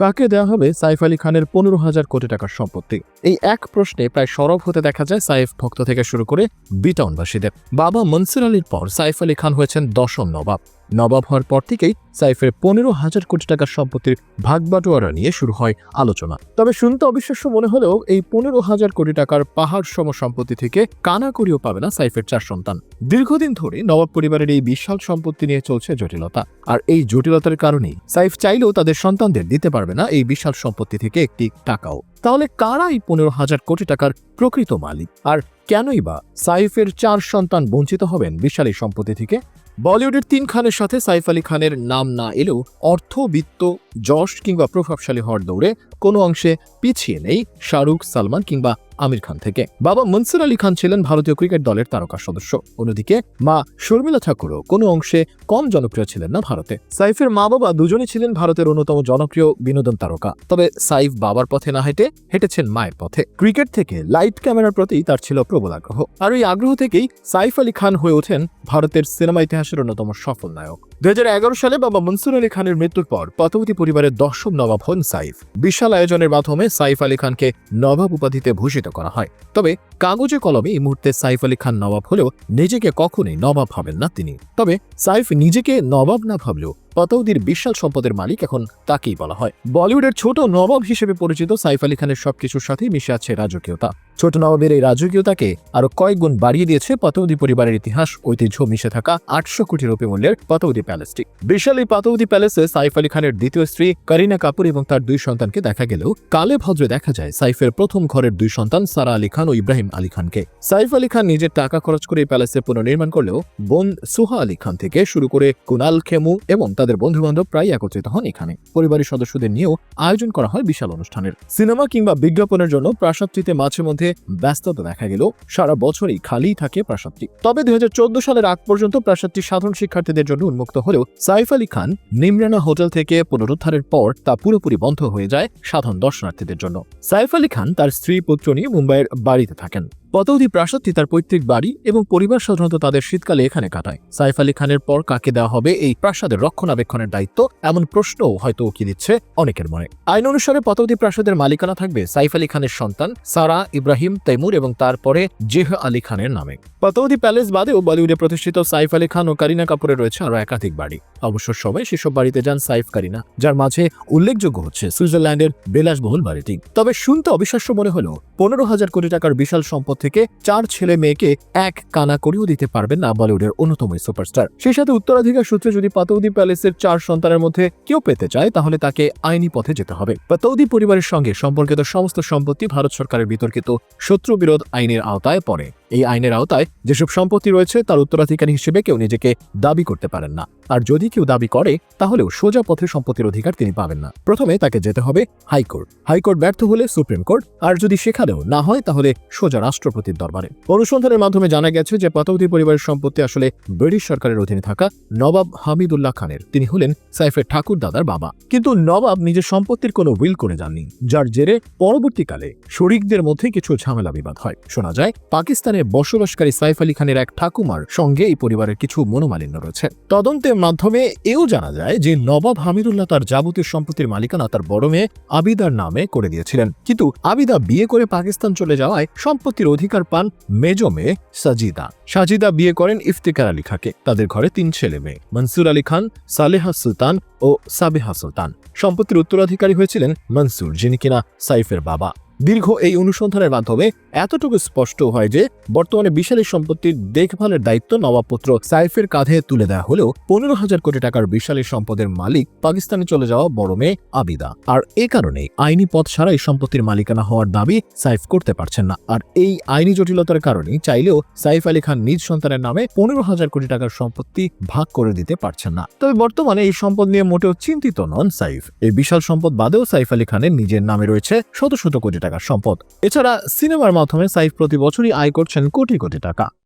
কাকে দেওয়া হবে সাইফ আলী খানের পনেরো হাজার কোটি টাকার সম্পত্তি? এই এক প্রশ্নে প্রায় সরব হতে দেখা যায় সাইফ ভক্ত থেকে শুরু করে বিটাউনবাসীদের। বাবা মনসুর আলীর পর সাইফ আলী খান হয়েছেন দশম নবাব। নবাব হওয়ার পর থেকেই সাইফের পনেরো হাজার কোটি টাকার সম্পত্তির ভাগবাটোয়ারা নিয়ে শুরু হয় আলোচনা। তবে শুনতে অবিশ্বাস্য মনে হলেও এই পনেরো হাজার কোটি টাকার পাহাড় সম সম্পত্তি থেকে কানা করিও পাবে না সাইফের চার সন্তান। দীর্ঘদিন ধরে নবাব পরিবারের এই বিশাল সম্পত্তি নিয়ে চলছে জটিলতা। আর এই জটিলতার কারণেই সাইফ চাইলেও তাদের সন্তানদের দিতে পারবে না এই বিশাল সম্পত্তি থেকে একটি টাকাও। তাহলে কারা এই পনেরো হাজার কোটি টাকার প্রকৃত মালিক? আর কেনই বা সাইফের চার সন্তান বঞ্চিত হবেন বিশাল এই সম্পত্তি থেকে? বলিউডের তিন খানের সাথে সাইফ আলী খানের নাম না এলেও অর্থ বিত্ত যশ কিংবা প্রভাবশালী হওয়ার দৌড়ে কোনো অংশে পিছিয়ে নেই শাহরুখ, সালমান কিংবা আমির খান থেকে। বাবা মনসুর আলী খান ছিলেন ভারতীয় ক্রিকেট দলের তারকা সদস্য। অন্যদিকে মা শর্মিলা ঠাকুরও কোনো অংশে কম জনপ্রিয় ছিলেন না ভারতে। সাইফের মা বাবা দুজনই ছিলেন ভারতের অন্যতম জনপ্রিয় বিনোদন তারকা। তবে সাইফ বাবার পথে না হেঁটে হেঁটেছেন মায়ের পথে। ক্রিকেট থেকে লাইট ক্যামেরার প্রতি তার ছিল প্রবল আগ্রহ। আর ওই আগ্রহ থেকেই সাইফ আলী খান হয়ে ওঠেন ভারতের সিনেমা ইতিহাসের অন্যতম সফল নায়ক। দুই হাজার এগারো সালে বাবা মনসুর আলী খানের মৃত্যুর পর পতবতী পরিবারের দশম নবাব হন সাইফ। বিশাল আয়োজনের মাধ্যমে সাইফ আলী খানকে নবাব উপাধিতে ভূষিত করা হয়। তবে কাগজে কলমে এই মুহূর্তে সাইফ আলী খান নবাব হলেও নিজেকে কখনোই নবাব ভাবেন না তিনি। তবে সাইফ নিজেকে নবাব না ভাবলেও পতৌদির বিশাল সম্পদের মালিক এখন তাকেই বলা হয়। বলিউডের ছোট নবাব হিসেবে পরিচিত সাইফ আলী খানের সবকিছুর সাথেই মিশে আছে রাজকীয়তা। ছোট নবাবের এই রাজকীয়তাকে আরও কয়েক গুণ বাড়িয়ে দিয়েছে পতৌদি পরিবারের ইতিহাস। ঐতিহ্য মিশে থাকা আটশো কোটি রুপি মূল্যের পতৌদি প্যালেসটি বিশাল এই পাতৌদি প্যালেসে সাইফ আলী খানের দ্বিতীয় স্ত্রী করিনা কাপুর এবং তার দুই সন্তানকে দেখা গেলেও কালে ভদ্রে দেখা যায় সাইফের প্রথম ঘরের দুই সন্তান সারা আলী খান ও ইব্রাহিম আলী খানকে। সাইফ আলী খান নিজের টাকা খরচ করে এই প্যালেসের পুনর্নির্মাণ করলেও বোন সুহা আলী খান থেকে শুরু করে কুনাল খেমু এবং তাদের বন্ধু বান্ধব প্রায় একত্রিত হন এখানে। পরিবারের সদস্যদের নিয়েও আয়োজন করা হয় বিশাল অনুষ্ঠানের। সিনেমা কিংবা বিজ্ঞাপনের জন্য প্রাসাদটিতে মাঝে মধ্যে ব্যস্ততা দেখা গেল সারা বছরই খালিই থাকে প্রাসাদটি। তবে দুই হাজার চোদ্দ সালের আগ পর্যন্ত প্রাসাদটি সাধারণ শিক্ষার্থীদের জন্য উন্মুক্ত হলেও সাইফ আলী খান নিমরানা হোটেল থেকে পুনরুদ্ধারের পর তা পুরোপুরি বন্ধ হয়ে যায় সাধারণ দর্শনার্থীদের জন্য। সাইফ আলী খান তার স্ত্রী, পুত্র নিয়ে মুম্বাইয়ের বাড়িতে থাকেন। পতৌদি প্রাসাদটি তার পৈতৃক বাড়ি এবং পরিবার সাধারণত তাদের শীতকালে এখানে কাটায়। সাইফ আলী খানের পর কাকে দেওয়া হবে এই প্রাসাদের রক্ষণাবেক্ষণের দায়িত্ব এমন প্রশ্নও হয়তো উকি দিচ্ছে অনেকের মনে। আইন অনুসারে পতৌদি প্রাসাদের মালিকানা থাকবে সাইফ আলী খানের সন্তান সারা ইব্রাহিম তৈমুর এবং তারপরে জেহ আলী খানের নামে। পতৌদি প্যালেস বাদেও বলিউডে প্রতিষ্ঠিত সাইফ আলী খান ও কারিনা কাপুরের রয়েছে আরও একাধিক বাড়ি। অবশ্য সবাই সেসব বাড়িতে যান সাইফ কারিনা, যার মাঝে উল্লেখযোগ্য হচ্ছে সুইজারল্যান্ডের বিলাসবহুল বাড়িটি। তবে শুনতে অবিশ্বাস্য মনে হলো পনেরো হাজার কোটি টাকার বিশাল সম্পদ থেকে চার ছেলে মেয়েকে এক কানা করেও দিতে পারবেন না বলিউডের অন্যতম সুপারস্টার। সেই সাথে উত্তরাধিকার সূত্রে যদি পাতৌদি প্যালেসের চার সন্তানের মধ্যে কেউ পেতে চায়, তাহলে তাকে আইনি পথে যেতে হবে। পাতৌদি পরিবারের সঙ্গে সম্পর্কিত সমস্ত সম্পত্তি ভারত সরকারের বিতর্কিত শত্রু বিরোধ আইনের আওতায় পড়ে। এই আইনের আওতায় যেসব সম্পত্তি রয়েছে, তার উত্তরাধিকারী হিসেবে কেউ নিজেকে দাবি করতে পারেন না। আর যদি কেউ দাবি করে, তাহলেও সোজা পথে সম্পত্তির অধিকার তিনি পাবেন না। প্রথমে তাকে যেতে হবে হাইকোর্ট। হাইকোর্ট ব্যর্থ হলে সুপ্রিম কোর্ট। আর যদি সেখানেও না হয়, তাহলে সোজা রাষ্ট্রপতির দরবারে। অনুসন্ধানের মাধ্যমে জানা গেছে যে পাতৌদি পরিবারের সম্পত্তি আসলে ব্রিটিশ সরকারের অধীনে থাকা নবাব হামিদুল্লাহ খানের। তিনি হলেন সাইফের ঠাকুর দাদার বাবা। কিন্তু নবাব নিজের সম্পত্তির কোনো উইল করে যাননি, যার জেরে পরবর্তীকালে শরিকদের মধ্যে কিছু ঝামেলা বিবাদ হয়। শোনা যায়, পাকিস্তানে বসবাসকারী সাইফ আলী খানের এক ঠাকুমার সঙ্গে এই পরিবারের কিছু মনোমালিন্য রয়েছে। তদন্তের মাধ্যমে এও জানা যায় যে নবাব হামিদুল্লাহ তার যাবতীয় সম্পত্তির মালিকানা তার বড় মেয়ে আবিদার নামে করে দিয়েছিলেন। কিন্তু আবিদা বিয়ে করে পাকিস্তান চলে যাওয়ায় সম্পত্তির অধিকার পান মেজ মেয়ে সাজিদা। সাজিদা বিয়ে করেন ইফতিকার আলী খাকে, তাদের ঘরে তিন ছেলে মেয়ে, মনসুর আলী খান, সালেহা সুলতান ও সাবেহা সুলতান। সম্পত্তির উত্তরাধিকারী হয়েছিলেন মনসুর, যিনি কিনা সাইফের বাবা। দীর্ঘ এই অনুসন্ধানের মাধ্যমে এতটুকু স্পষ্ট হয় যে বর্তমানে বিশালী সম্পত্তির দেখভালের দায়িত্ব নবাবপুত্র সাইফের কাঁধে তুলে দেওয়া হলেও পনেরো হাজার কোটি টাকার বিশালী সম্পদের মালিক পাকিস্তানে চলে যাওয়া বড় মেয়ে আবিদা। আর এ কারণে আইনি পথ ছাড়া এই সম্পত্তির মালিকানা হওয়ার দাবি সাইফ করতে পারছেন না। আর এই আইনি জটিলতার কারণে চাইলেও সাইফ আলী খান নিজ সন্তানের নামে পনেরো হাজার কোটি টাকার সম্পত্তি ভাগ করে দিতে পারছেন না। তবে বর্তমানে এই সম্পদ নিয়ে মোটেও চিন্তিত নন সাইফ। এই বিশাল সম্পদ বাদেও সাইফ আলী খানের নিজের নামে রয়েছে শত শত কোটি টাকার সম্পদ। এছাড়া সিনেমার মাধ্যমে সাইফ প্রতি বছরই আয় করছেন কোটি কোটি টাকা।